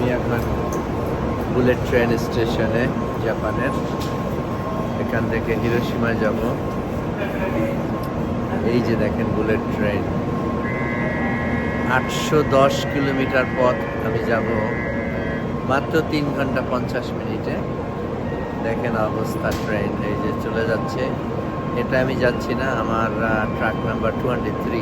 আমি এখন bullet train স্টেশনে, জাপানের। এখান থেকে হিরোসীমায় যাব। এই যে দেখেন বুলেট ট্রেন। আটশো দশ কিলোমিটার পথ আমি যাব মাত্র তিন ঘণ্টা পঞ্চাশ মিনিটে। দেখেন অবস্থা ট্রেন, এই যে চলে যাচ্ছে। এটা আমি যাচ্ছি না, আমার truck number two hundred three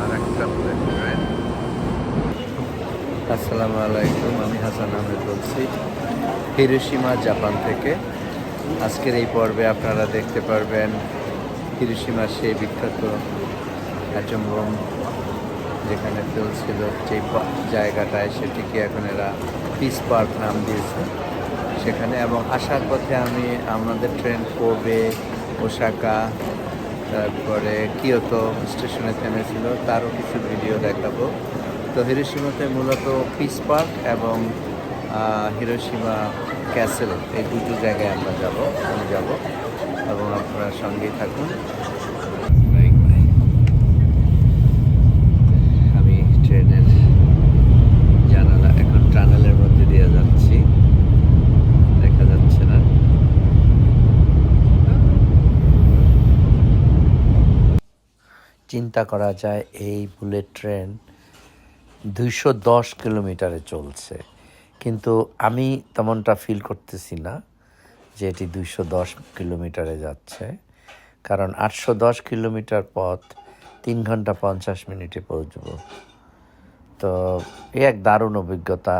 আর একটা বুলেট ট্রেন আসসালামু আলাইকুম আমি বলছি হিরোসীমা জাপান থেকে। আজকের এই পর্বে আপনারা দেখতে পারবেন হিরোসীমার সেই বিখ্যাত অ্যাটম যেখানে চলছিল, যে জায়গাটায় সেটিকে এখন এরা পিস পার্ক নাম দিয়েছে সেখানে। এবং আসার পথে আমি আমাদের ট্রেন কোবে, ওসাকা, তারপরে কিয়তো স্টেশনে থেমেছিল, তারও কিছু ভিডিও দেখাবো। তো হিরোসীমাতে মূলত পিস পার্ক এবং হিরোসীমা ক্যাসেল, এই দুটো জায়গায় আমরা যাব, আমি যাব, এবং আপনারা সঙ্গেই থাকুন। আমি ট্রেনের জানালা, এখন মধ্যে দিয়ে যাচ্ছি। দেখা যাচ্ছে না। চিন্তা করা যায়, এই বুলেট ট্রেন দুইশো দশ কিলোমিটারে চলছে। কিন্তু আমি তেমনটা ফিল করতেছি না যে এটি দুইশো দশ কিলোমিটারে যাচ্ছে। কারণ আটশো দশ কিলোমিটার পথ তিন ঘণ্টা পঞ্চাশ মিনিটে পৌঁছব। তো এ এক দারুণ অভিজ্ঞতা,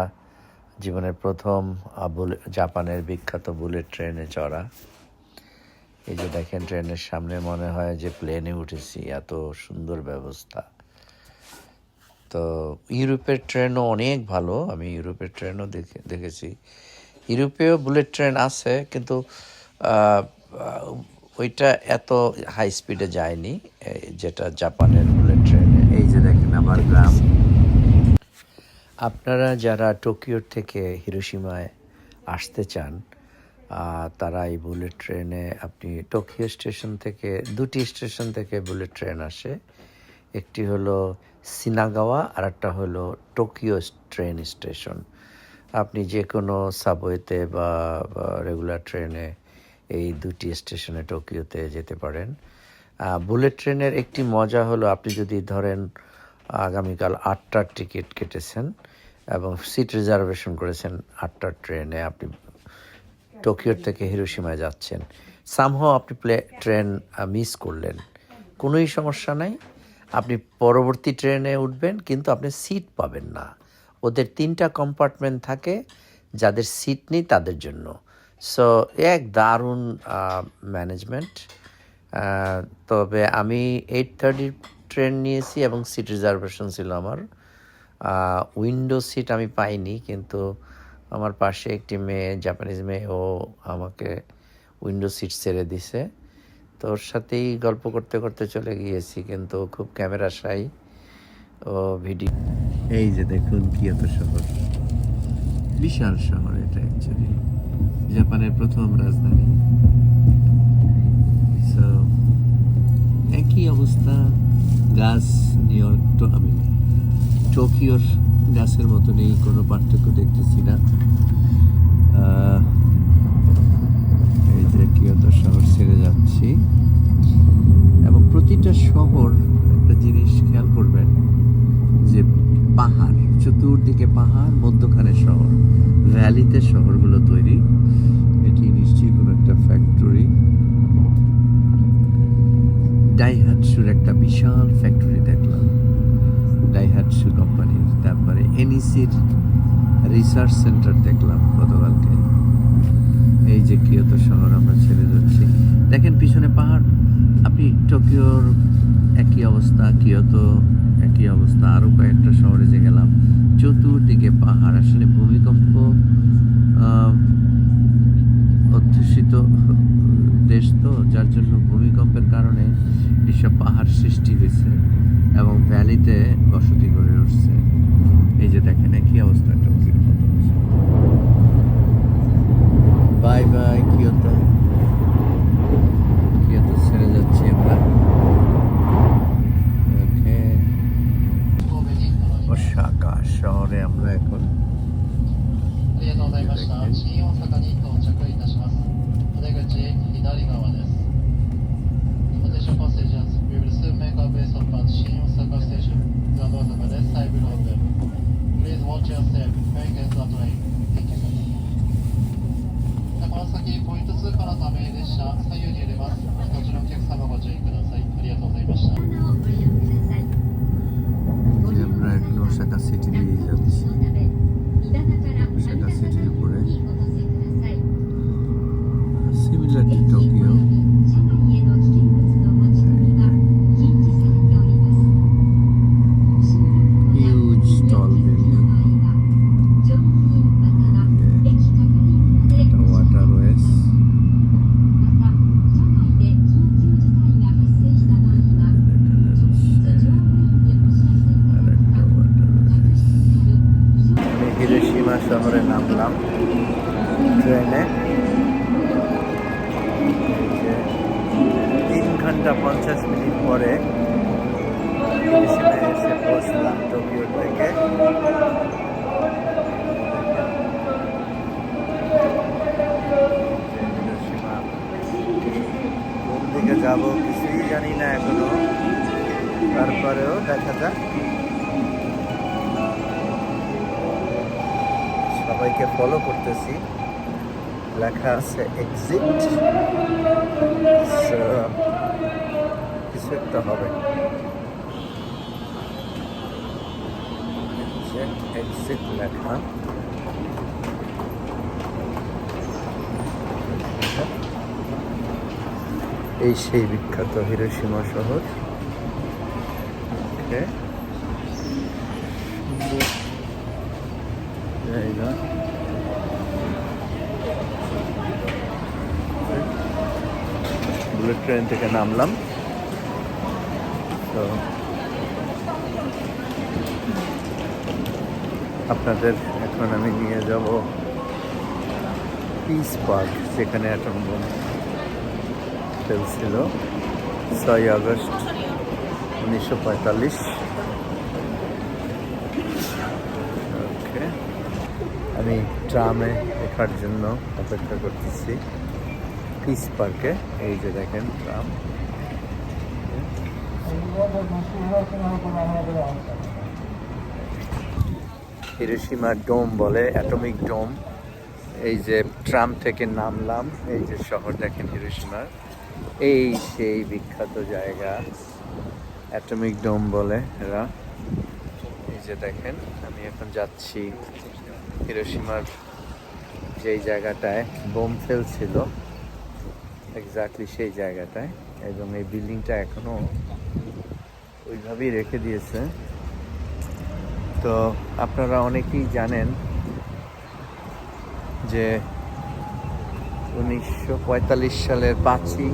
জীবনের প্রথম জাপানের বিখ্যাত বুলেট ট্রেনে চড়া। এই যে দেখেন, ট্রেনের সামনে মনে হয় যে প্লেনে উঠেছি, এত সুন্দর ব্যবস্থা। তো ইউরোপের ট্রেনও অনেক ভালো, আমি ইউরোপের ট্রেনও দেখে, দেখেছি। ইউরোপেও বুলেট ট্রেন আছে, কিন্তু ওইটা এত হাই স্পিডে যায়নি যেটা জাপানের বুলেট ট্রেনে। এই যে দেখেন আমার গ্রাম। আপনারা যারা টোকিওর থেকে হিরোসীমায় আসতে চান তারা এই বুলেট ট্রেনে আপনি টোকিও স্টেশন থেকে, দুটি স্টেশন থেকে বুলেট ট্রেন আসে। একটি হলো সিনাগাওয়া আর একটা হলো টোকিও ট্রেন স্টেশন। আপনি যে কোনো সাবওয়েতে বা রেগুলার ট্রেনে এই দুটি স্টেশনে টোকিওতে যেতে পারেন। বুলেট ট্রেনের একটি মজা হলো আপনি যদি ধরেন আগামীকাল আটটার টিকিট কেটেছেন এবং সিট রিজার্ভেশন করেছেন আটটার ট্রেনে আপনি টোকিওর থেকে হিরোসীমায় যাচ্ছেন। সামহাও আপনি প্লে, ট্রেন মিস করলেন। কোনোই সমস্যা নাই। আপনি পরবর্তী ট্রেনে উঠবেন, কিন্তু আপনি সিট পাবেন না। ওদের তিনটা কম্পার্টমেন্ট থাকে, যাদের সিট নেই তাদের জন্য। সো এক দারুণ ম্যানেজমেন্ট তবে আমি এইট থার্টির ট্রেন নিয়েছি এবং সিট রিজার্ভেশন ছিল আমার। উইন্ডো সিট আমি পাইনি, কিন্তু আমার পাশে একটি মেয়ে জাপানিজ মেয়ে, ও আমাকে উইন্ডো সিট ছেড়ে দিছে। তো ওর সাথেই গল্প করতে করতে চলে গিয়েছি, কিন্তু খুব ক্যামেরা শাই ও ভিডিও। এই যে দেখুন কিয়তো শহর। বিশাল শহর এটা অ্যাকচুয়ালি জাপানের প্রথম রাজধানী। একই অবস্থা, গাছ নিউ আমি টোকিওর গাছের মতো নেই কোনো পার্থক্য দেখতেছি না। কিয়তো শহর ছেড়ে যাচ্ছি। এবং প্রতিটা শহর একটা জিনিস খেয়াল করবেন, যে পাহাড়, চতুর্দিকে পাহাড়, মধ্যখানে শহর, ভ্যালিতে শহরগুলো তৈরি। এটি নিশ্চয়ই কোনো একটা ফ্যাক্টরি ডাইহাটসুর একটা বিশাল ফ্যাক্টরি দেখলাম। ডাইহাটসু কোম্পানির তারপরে এনইসির রিসার্চ সেন্টার দেখলাম গতকালকে। এই যে কিয়তো শহর আমরা ছেড়ে যাচ্ছি। দেখেন পিছনে পাহাড়। আপনি টোকিওর একই অবস্থা, কিয়তো একই অবস্থা আরও কয়েকটা শহরে যে গেলাম। চতুর্দিকে পাহাড়, আসলে ভূমিকম্প অধ্যুষিত দেশ তো, যার জন্য ভূমিকম্পের কারণে এসব পাহাড় সৃষ্টি হয়েছে এবং ভ্যালিতে বসতি গড়ে উঠছে। এই যে দেখেন, একই অবস্থা। Bye bye, Kyoto. লেখা আছে এক্সিট কিছু একটা হবে এক্সিট লেখা এই সেই বিখ্যাত হিরোশিমা শহর ওকে জায়গা বুলেট ট্রেন থেকে নামলাম। তো আপনাদের এখন আমি নিয়ে যাব পিস পার্ক যেখানে অ্যাটম বোম ফেলছিল ছয় আগস্ট উনিশশো পঁয়তাল্লিশ। আমি ট্রামে দেখার জন্য অপেক্ষা করতেছি। পিস পার্কে এই যে দেখেন ট্রাম। হিরোশিমা ডোম বলে, অ্যাটমিক ডোম। এই যে ট্রাম থেকে নামলাম, এই যে শহর দেখেন হিরোশিমার। এই সেই বিখ্যাত জায়গা, অ্যাটমিক ডোম বলে এরা। এই যে দেখেন, আমি এখন যাচ্ছি হিরোশিমার যেই জায়গাটায়। বোম ফেলছিল। এক্স্যাক্টলি সেই জায়গাটায়। এবং এই বিল্ডিংটা এখনও ওইভাবেই রেখে দিয়েছে। তো আপনারা অনেকেই জানেন যে উনিশশো পঁয়তাল্লিশ সালের পাঁচই,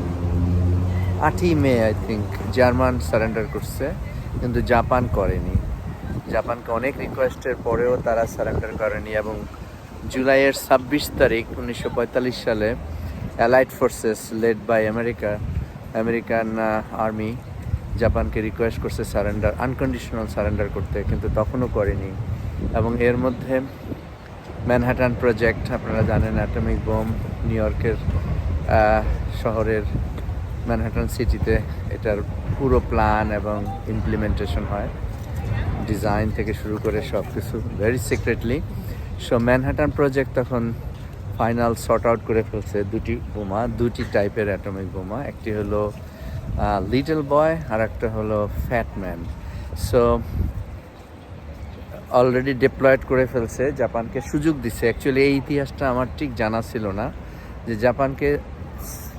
আটই May I think German surrender করছে। কিন্তু জাপান করেনি। জাপানকে অনেক রিকোয়েস্টের পরেও তারা সারেন্ডার করেনি এবং জুলাইয়ের ছাব্বিশ তারিখ উনিশশো পঁয়তাল্লিশ সালে allied forces led by America American army জাপানকে request করছে সারেন্ডার আনকন্ডিশনাল সারেন্ডার করতে, কিন্তু তখনও করেনি। এবং এর মধ্যে ম্যানহাটান প্রজেক্ট আপনারা জানেন অ্যাটমিক বোম নিউ ইয়র্কের শহরের ম্যানহাটান সিটিতে এটার পুরো প্ল্যান এবং ইমপ্লিমেন্টেশন হয়। ডিজাইন থেকে শুরু করে সব কিছু very secretly so Manhattan project তখন ফাইনাল শর্ট আউট করে ফেলছে দুটি বোমা, দুটি টাইপের অ্যাটমিক বোমা। একটি হলো লিটল বয় আর একটা হলো fat man. So already deployed করে ফেলছে, জাপানকে সুযোগ দিচ্ছে। অ্যাকচুয়ালি এই ইতিহাসটা আমার ঠিক জানা ছিল না যে জাপানকে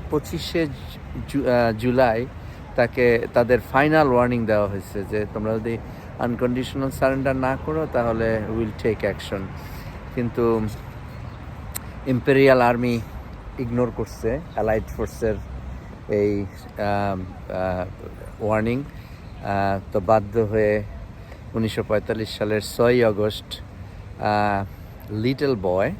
পঁচিশে জুলাই তাকে, তাদের ফাইনাল ওয়ার্নিং দেওয়া হয়েছে যে তোমরা যদি আনকন্ডিশনাল সারেন্ডার না করো, তাহলে উইল টেক অ্যাকশন কিন্তু ইম্পেরিয়াল আর্মি ইগনোর করছে অ্যালাইড ফোর্সের এই ওয়ার্নিং তো বাধ্য হয়ে উনিশশো পঁয়তাল্লিশ সালের ছয়ই August little boy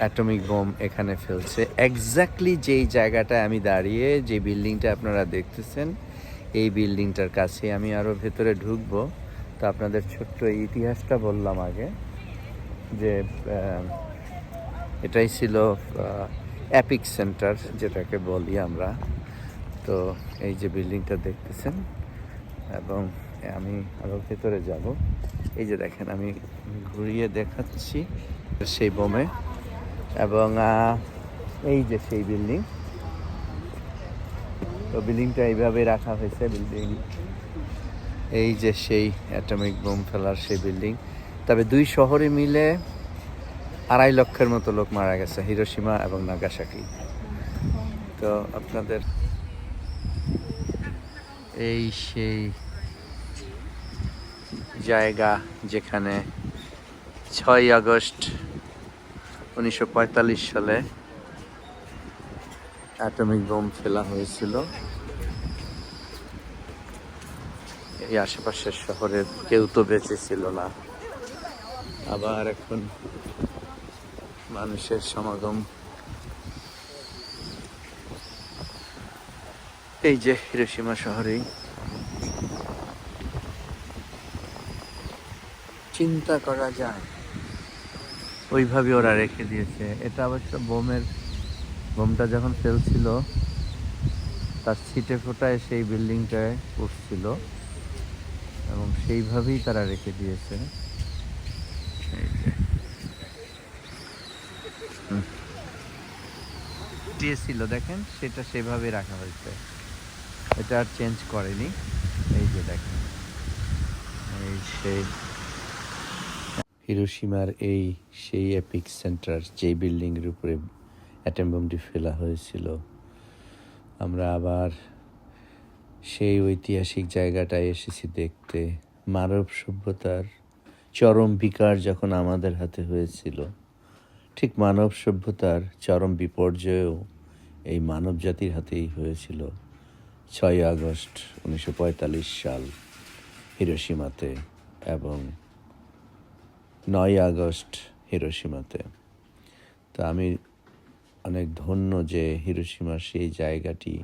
atomic bomb এখানে ফেলছে। এক্স্যাক্টলি যেই জায়গাটায় আমি দাঁড়িয়ে, যে বিল্ডিংটা আপনারা দেখতেছেন, এই বিল্ডিংটার কাছে আমি আরও ভেতরে ঢুকবো। তো আপনাদের ছোট্ট ইতিহাসটা বললাম আগে, যে এটাই ছিল অ্যাপিক সেন্টার যেটাকে বলি আমরা। তো এই যে বিল্ডিংটা দেখতেছেন, এবং আমি আরও ভেতরে যাব। এই যে দেখেন, আমি ঘুরিয়ে দেখাচ্ছি সেই বোমে। এবং এই যে সেই বিল্ডিং। তো বিল্ডিংটা এইভাবে রাখা হয়েছে, বিল্ডিং। এই যে সেই অ্যাটমিক বোম ফেলার সেই বিল্ডিং। তবে দুই শহরে মিলে আড়াই লক্ষের মতো লোক মারা গেছে হিরোসীমা এবং নাগাসাকি। তো আপনাদের এই সেই জায়গা যেখানে ছয় আগস্ট উনিশশো পঁয়তাল্লিশ সালে অ্যাটমিক বোম ফেলা হয়েছিল। এই আশেপাশের শহরের কেউ তো বেঁচে ছিল না। আবার এখন মানুষের সমাগম। এই যে হিরোসীমা শহরেই। চিন্তা করা যায়। ওইভাবে ওরা রেখে দিয়েছে। এটা অবশ্য বোমের বোমটা যখন ফেলছিল তার ছিটে ফোটায় সেই বিল্ডিংটায় উঠছিল এবং সেইভাবেই তারা রেখে দিয়েছে এই যে হুম। দিয়েছিল, দেখেন, সেটা সেভাবে রাখা হয়েছে। এটা আর চেঞ্জ করেনি। এই যে দেখেন, এই সেই হিরোসীমার এই, সেই এপিক সেন্টার যেই বিল্ডিংয়ের উপরে অ্যাটম বোমটি ফেলা হয়েছিল। আমরা আবার সেই ঐতিহাসিক জায়গাটায় এসেছি দেখতে। মানব সভ্যতার চরম বিকার যখন আমাদের হাতে হয়েছিল, ঠিক মানব সভ্যতার চরম বিপর্যয়ও এই মানব জাতির হাতেই হয়েছিল ছয় আগস্ট উনিশশো পঁয়তাল্লিশ সাল হিরোসীমাতে এবং নয় আগস্ট হিরোসীমাতে তো আমি অনেক ধন্য যে হিরোসীমার সেই জায়গাটি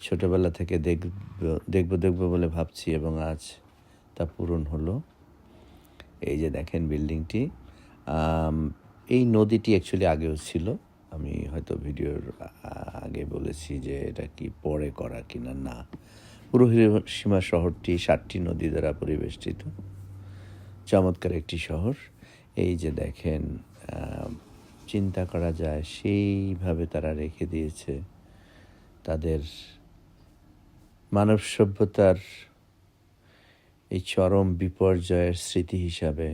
ছোটবেলা থেকে দেখব দেখব দেখব বলে ভাবছি এবং আজ তা পূরণ হলো। এই যে দেখেন বিল্ডিংটি এই নদীটি অ্যাকচুয়ালি আগেও ছিল। আমি হয়তো ভিডিওর আগে বলেছি যে এটা কি পরে করা কিনা না। পুরো হিরোসীমা শহরটি সাতটি নদী দ্বারা পরিবেষ্টিত। চমৎকার একটি শহর। এই যে দেখেন চিন্তা করা যায়, সেইভাবে তারা রেখে দিয়েছে তাদের মানব সভ্যতার এই চরম বিপর্যয়ের স্মৃতি হিসাবে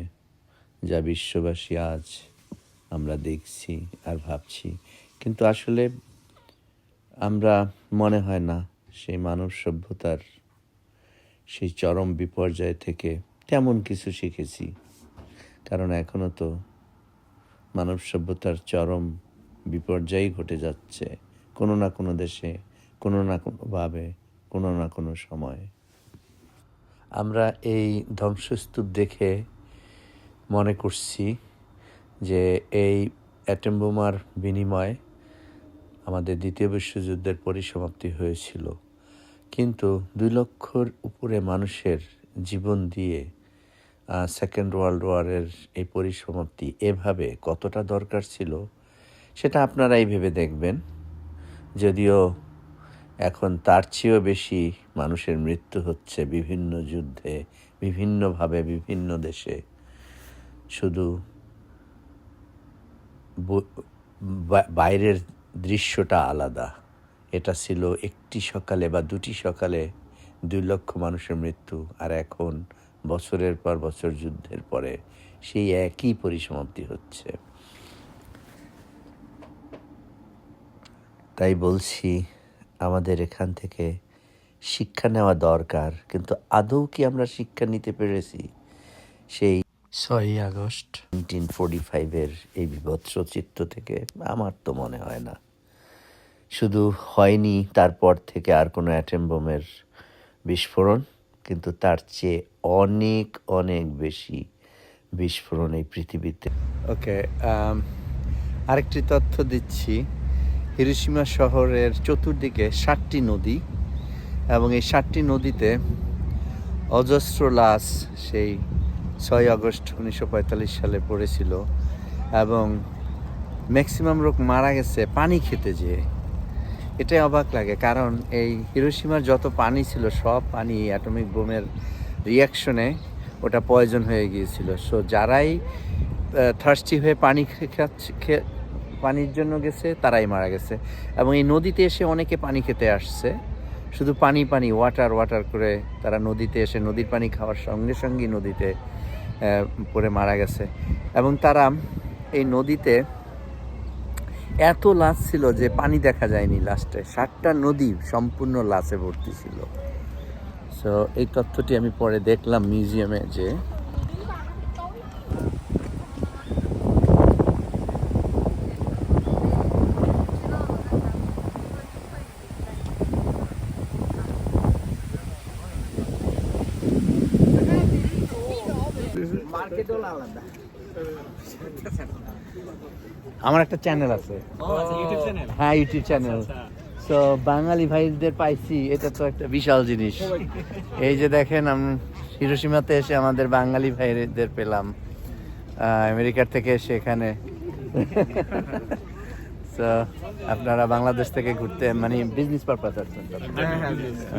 যা বিশ্ববাসী আজ আমরা দেখছি আর ভাবছি। কিন্তু আসলে আমরা মনে হয় না সেই মানব সভ্যতার সেই চরম বিপর্যয় থেকে তেমন কিছু শিখেছি। কারণ এখনও তো মানব সভ্যতার চরম বিপর্যয়ই ঘটে যাচ্ছে কোনো না কোনো দেশে, কোনো না কোনোভাবে, কোনো না কোনো সময়ে। আমরা এই ধ্বংসস্তূপ দেখে মনে করছি যে এই অ্যাটম বোমার বিনিময়ে আমাদের দ্বিতীয় বিশ্বযুদ্ধের পরিসমাপ্তি হয়েছিল। কিন্তু দুই লক্ষর উপরে মানুষের জীবন দিয়ে সেকেন্ড ওয়ার্ল্ড ওয়ারের এই পরিসমাপ্তি এভাবে কতটা দরকার ছিল, সেটা আপনারাই ভেবে দেখবেন। যদিও এখন তার চেয়েও বেশি মানুষের মৃত্যু হচ্ছে বিভিন্ন যুদ্ধে, বিভিন্নভাবে বিভিন্ন দেশে। শুধু বাইরের দৃশ্যটা আলাদা। এটা ছিল একটি সকালে বা দুটি সকালে দুই লক্ষ মানুষের মৃত্যু আর এখন বছরের পর বছর যুদ্ধের পরে সেই একই পরিসমাপ্তি হচ্ছে। তাই বলছি, আমাদের এখান থেকে শিক্ষা নেওয়া দরকার, কিন্তু আদৌ কি আমরা শিক্ষা নিতে পেরেছি? সেই ছয়ই আগস্ট। নাইনটিন ফোর্টি ফাইভের এই বিভৎস চিত্র থেকে আমার তো মনে হয় না। শুধু হয়নি তারপর থেকে আর কোনো অ্যাটম বোমের বিস্ফোরণ কিন্তু তার চেয়ে অনেক অনেক বেশি বিস্ফোরণ এই পৃথিবীতে। ওকে আরেকটি তথ্য দিচ্ছি। হিরোশিমা শহরের চতুর্দিকে ষাটটি নদী এবং এই ষাটটি নদীতে অজস্র লাশ সেই ছয় আগস্ট উনিশশো পঁয়তাল্লিশ সালে পড়েছিল এবং ম্যাক্সিমাম লোক মারা গেছে পানি খেতে যেয়ে। এটাই অবাক লাগে কারণ এই হিরোসীমার যত পানি ছিল, সব পানি অ্যাটমিক বোমের রিয়াকশনে ওটা পয়জন হয়ে গিয়েছিল। সো যারাই থার্স্টি হয়ে পানি খাচ্ছে পানির জন্য গেছে, তারাই মারা গেছে। এবং এই নদীতে এসে অনেকে পানি খেতে আসছে। শুধু পানি পানি ওয়াটার ওয়াটার করে তারা নদীতে এসে নদীর পানি খাওয়ার সঙ্গে সঙ্গেই নদীতে পড়ে মারা গেছে। এবং তারা এই নদীতে এত লাশ ছিল যে পানি দেখা যায়নি লাস্টে সাতটা নদী সম্পূর্ণ লাশে ভর্তি ছিল। সো এই তথ্যটি আমি পরে দেখলাম মিউজিয়ামে যে আমার একটা চ্যানেল আছে। হ্যাঁ ইউটিউব চ্যানেল তো বাঙালি ভাইদের পাইছি এটা তো একটা বিশাল জিনিস। এই যে দেখেন আমি হিরোসীমাতে এসে আমাদের বাঙালি ভাইদের পেলাম। আমেরিকার থেকে এসে এখানে। তো আপনারা বাংলাদেশ থেকে ঘুরতে মানে বিজনেস পারপাস আসছেন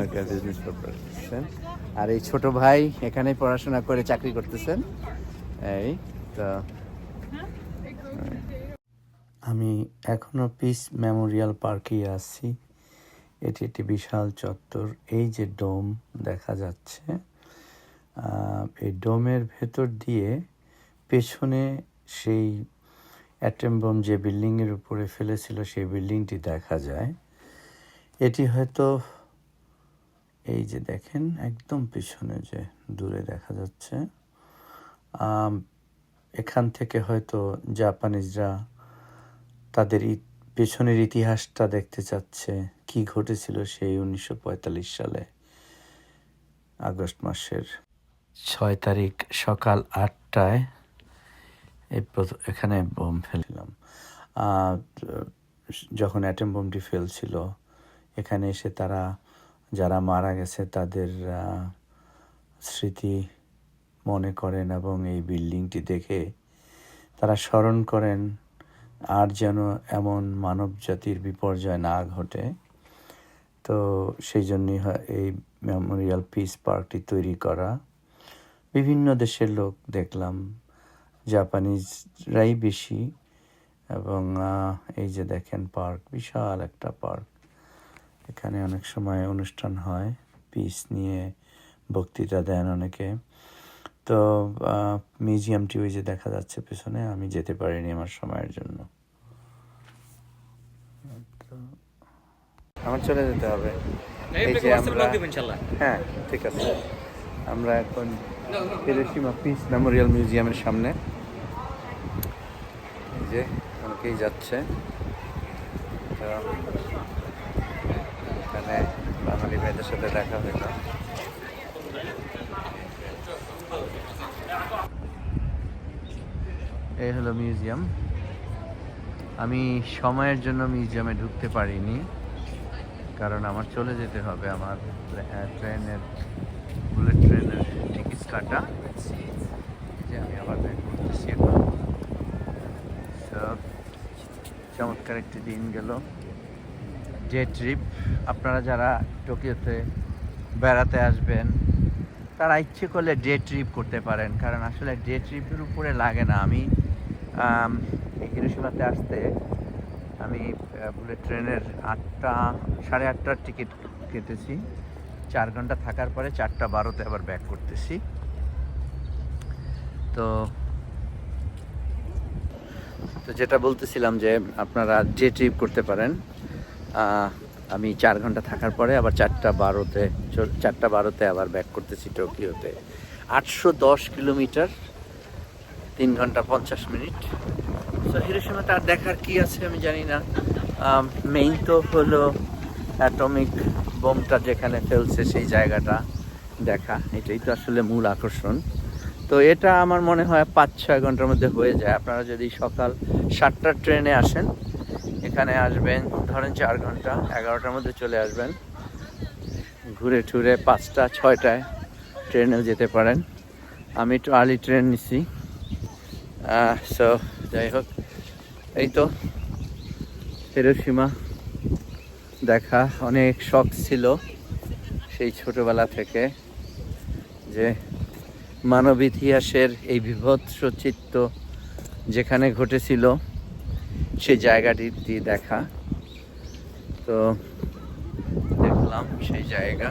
ওকে বিজনেস পারপাস আসছেন আর এই ছোট ভাই এখানেই পড়াশোনা করে চাকরি করতেছেন। এই তো আমি এখনও পিস মেমোরিয়াল পার্কেই আছি। এটি একটি বিশাল চত্বর। এই যে ডোম দেখা যাচ্ছে এই ডোমের ভেতর দিয়ে পেছনে সেই অ্যাটম বোম যে বিল্ডিংয়ের উপরে ফেলেছিল, সেই বিল্ডিংটি দেখা যায়। এটি হয়তো, এই যে দেখেন, একদম পিছনে যে দূরে দেখা যাচ্ছে। এখান থেকে হয়তো জাপানিজরা তাদের পেছনের ইতিহাসটা দেখতে চাচ্ছে। কি ঘটেছিল সেই উনিশশো পঁয়তাল্লিশ সালে, আগস্ট মাসের ছয় তারিখ সকাল আটটায় এই এখানে বোম ফেললাম যখন অ্যাটম বোমটি ফেলছিল, এখানে এসে তারা, যারা মারা গেছে তাদের স্মৃতি মনে করেন এবং এই বিল্ডিংটি দেখে তারা স্মরণ করেন, আর যেন এমন মানব জাতির বিপর্যয় না ঘটে। তো সেই জন্যই এই মেমোরিয়াল পিস পার্কটি তৈরি করা। বিভিন্ন দেশের লোক দেখলাম, জাপানিজরাই বেশি এবং এই যে দেখেন পার্ক, বিশাল একটা পার্ক। এখানে অনেক সময় অনুষ্ঠান হয়, পিস নিয়ে বক্তৃতা দেন অনেকে। তো মিউজিয়ামটি ওই যে দেখা যাচ্ছে পেছনে আমি যেতে পারিনি আমার সময়ের জন্য। তো আমার চলে যেতে হবে। এই যে আমরা হ্যাঁ ঠিক আছে। আমরা এখন হিরোশিমা পিস মেমোরিয়াল মিউজিয়ামের সামনে। এই যে অনেকেই যাচ্ছে। এখানে বাঙালি ভাইদের সাথে দেখা হলো। এই হলো মিউজিয়াম। আমি সময়ের জন্য মিউজিয়ামে ঢুকতে পারিনি কারণ আমার চলে যেতে হবে আমার ট্রে- ট্রেনের বুলেট ট্রেনের টিকিট কাটা যে আমি আবার ব্যাক করতেছি So, চমৎকার একটি দিন গেল। ডে ট্রিপ আপনারা যারা টোকিওতে বেড়াতে আসবেন তারা ইচ্ছে করলে ডে ট্রিপ করতে পারেন কারণ আসলে ডে ট্রিপের উপরে লাগে না। আমি হিরোশিমাতে আসতে আমি বুলেট ট্রেনের আটটা, সাড়ে আটটার টিকিট কেটেছি। চার ঘণ্টা থাকার পরে চারটা বারোতে আবার ব্যাক করতেছি। তো তো যেটা বলতেছিলাম যে আপনারা ডে ট্রিপ করতে পারেন আমি চার ঘণ্টা থাকার পরে আবার চারটা বারোতে চারটা বারোতে আবার ব্যাক করতেছি টোকিওতে। আটশো দশ কিলোমিটার তিন ঘণ্টা পঞ্চাশ মিনিট। তো হিরোসীমাতে আর দেখার কি আছে আমি জানি না। মেইন তো হলো অ্যাটমিক বোমটা যেখানে ফেলছে সেই জায়গাটা দেখা। এটাই তো আসলে মূল আকর্ষণ। তো এটা আমার মনে হয় পাঁচ, ছয় ঘণ্টার মধ্যে হয়ে যায়। আপনারা যদি সকাল সাতটার ট্রেনে আসেন, এখানে আসবেন, ধরেন চার ঘণ্টা, এগারোটার মধ্যে চলে আসবেন। ঘুরে টুরে পাঁচটা, ছয়টায় ট্রেনেও যেতে পারেন। আমি একটু আর্লি ট্রেন নিছি। সো যাই হোক, এই তো হিরোসীমা দেখা, অনেক শখ ছিল সেই ছোটবেলা থেকে যে মানব ইতিহাসের এই বিভৎস চিত্ত যেখানে ঘটেছিল সেই জায়গাটি দিয়ে দেখা। তো দেখলাম সেই জায়গা।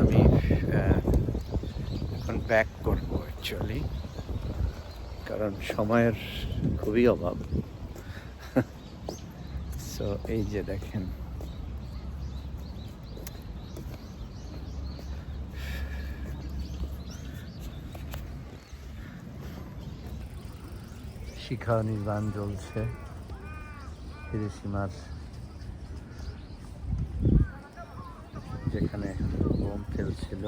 আমি এখন ব্যাক করব অ্যাকচুয়ালি কারণ সময়ের খুবই অভাব। সো এই যে দেখেন। শিখা নির্মাণ চলছে। হিরোসীমার যেখানে বোম ফেলছিল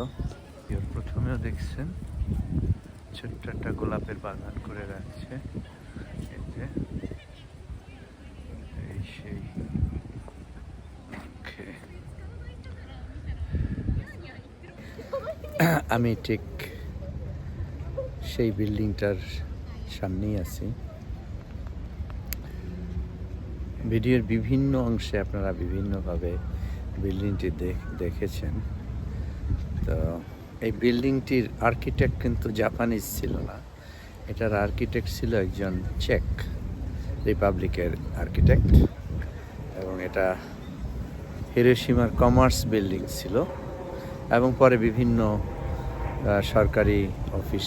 প্রথমেও দেখছেন। ছোট্ট একটা গোলাপের বাগান করে রাখছে। যে এই সেই. আমি ঠিক সেই বিল্ডিংটার সামনেই আছি। ভিডিওর বিভিন্ন অংশে আপনারা বিভিন্নভাবে বিল্ডিংটি দেখ- দেখেছেন। তো এই বিল্ডিংটির আর্কিটেক্ট কিন্তু জাপানিজ ছিল না। এটার আর্কিটেক্ট ছিল একজন চেক রিপাবলিকের আর্কিটেক্ট এবং এটা হিরোসীমার কমার্স বিল্ডিং ছিল এবং পরে বিভিন্ন সরকারি অফিস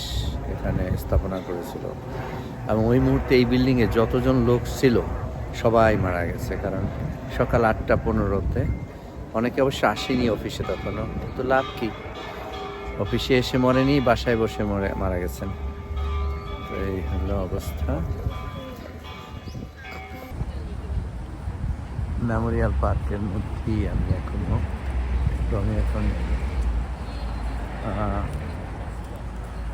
এখানে স্থাপনা করেছিল। এবং ওই মুহূর্তে এই বিল্ডিংয়ে যতজন লোক ছিল, সবাই মারা গেছে। কারণ সকাল আটটা পনেরোতে, অনেকে অবশ্য আসেনি অফিসে তখনও। তো লাভ কি? অফিসে এসে মরেনি, বাসায় বসে মরে, মারা গেছেন। তো এই হলো অবস্থা। মেমোরিয়াল পার্কের মধ্যেই আমি এখনও। তো আমি এখন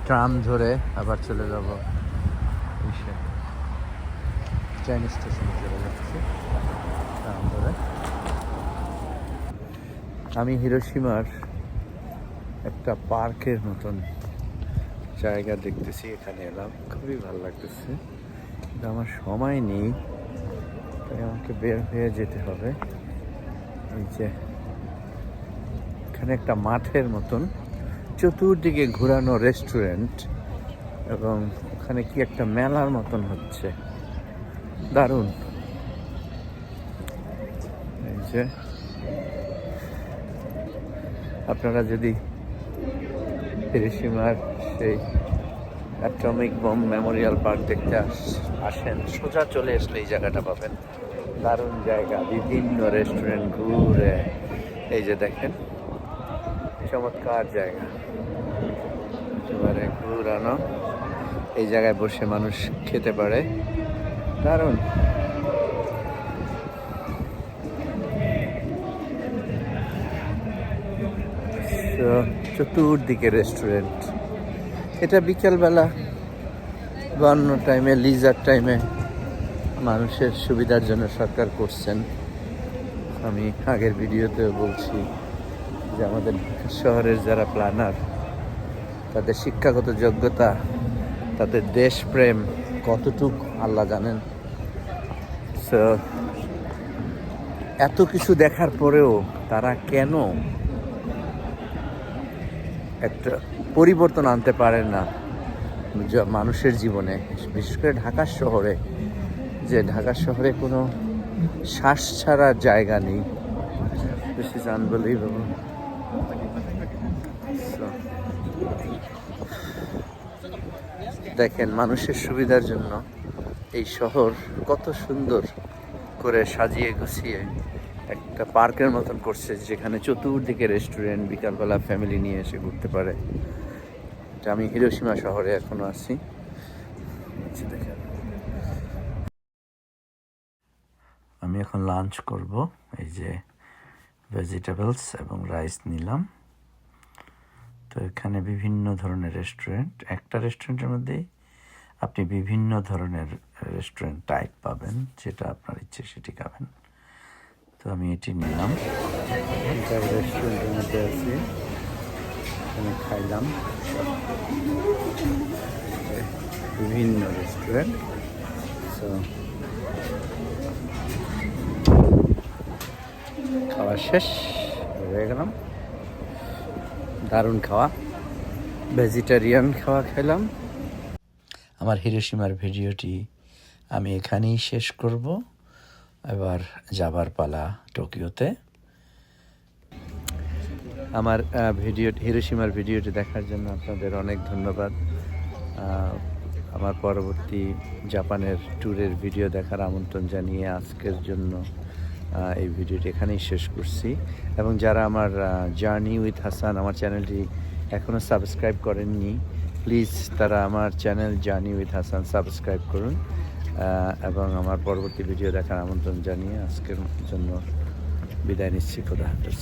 ট্রাম ধরে আবার চলে যাব। ট্রেন স্টেশনে চলে যাচ্ছি। ট্রাম ধরে। আমি হিরোসীমার একটা পার্কের মতন জায়গা দেখতেছি, এখানে এলাম। খুবই ভালো লাগতেছে। কিন্তু আমার সময় নেই, তাই আমাকে বের হয়ে যেতে হবে। এই যে, এখানে একটা মাঠের মতন, চতুর্দিকে ঘোরানো রেস্টুরেন্ট এবং ওখানে কি একটা মেলার মতন হচ্ছে। দারুণ। এই যে, আপনারা যদি হিরোশিমার সেই অ্যাটমিক বম মেমোরিয়াল পার্ক দেখতে আস- আসেন। সোজা চলে আসলে এই জায়গাটা পাবেন। দারুণ জায়গা, বিভিন্ন রেস্টুরেন্ট ঘুরে। এই যে দেখেন, চমৎকার জায়গা। একেবারে ঘুরানো। এই জায়গায় বসে মানুষ খেতে পারে। দারুণ। তো চতুর্দিকে রেস্টুরেন্ট এটা বিকেলবেলা বা অন্য টাইমে লিজার টাইমে মানুষের সুবিধার জন্য সরকার করছেন। আমি আগের ভিডিওতেও বলছি যে আমাদের শহরের যারা প্ল্যানার তাদের শিক্ষাগত যোগ্যতা, তাদের দেশপ্রেম কতটুক আল্লাহ জানেন? সো এত কিছু দেখার পরেও তারা কেন একটা পরিবর্তন আনতে পারে না মানুষের জীবনে। বিশেষ করে ঢাকা শহরে। যে ঢাকা শহরে কোনো শ্বাস ছাড়ার জায়গা নেই। দিস ইজ আনবিলিভেবল দেখেন, মানুষের সুবিধার জন্য এই শহর কত সুন্দর করে সাজিয়ে গুছিয়ে একটা পার্কের মতন করছে, যেখানে চতুর্দিকে রেস্টুরেন্ট বিকালবেলা ফ্যামিলি নিয়ে এসে ঘুরতে পারে। এটা আমি হিরোসীমা শহরে এখনও আছি। দেখেন। আমি এখন লাঞ্চ করব। এই যে ভেজিটেবলস এবং রাইস নিলাম। তো এখানে বিভিন্ন ধরনের রেস্টুরেন্ট একটা রেস্টুরেন্টের মধ্যেই আপনি বিভিন্ন ধরনের রেস্টুরেন্ট টাইপ পাবেন, যেটা আপনার ইচ্ছে সেটি খাবেন। তো আমি এটি নিলাম। রেস্টুরেন্টের মধ্যে আছি। এখানে খাইলাম। বিভিন্ন রেস্টুরেন্ট So, খাওয়া শেষ হয়ে গেলাম। দারুণ খাওয়া। ভেজিটেরিয়ান খাওয়া খেলাম আমার হিরোসীমার ভিডিওটি আমি এখানেই শেষ করব। এবার যাবার পালা টোকিওতে। আমার ভিডিও হিরোসীমার ভিডিওটি দেখার জন্য আপনাদের অনেক ধন্যবাদ। আমার পরবর্তী জাপানের ট্যুরের ভিডিও দেখার আমন্ত্রণ জানিয়ে আজকের জন্য এই ভিডিওটি এখানেই শেষ করছি। এবং যারা আমার জার্নি উইথ হাসান, আমার চ্যানেলটি এখনও সাবস্ক্রাইব করেননি, প্লিজ তারা আমার channel journey with Hasan subscribe করুন। এবং আমার পরবর্তী ভিডিও দেখার আমন্ত্রণ জানিয়ে আজকের জন্য বিদায় নিচ্ছি খোদা হাফেজ।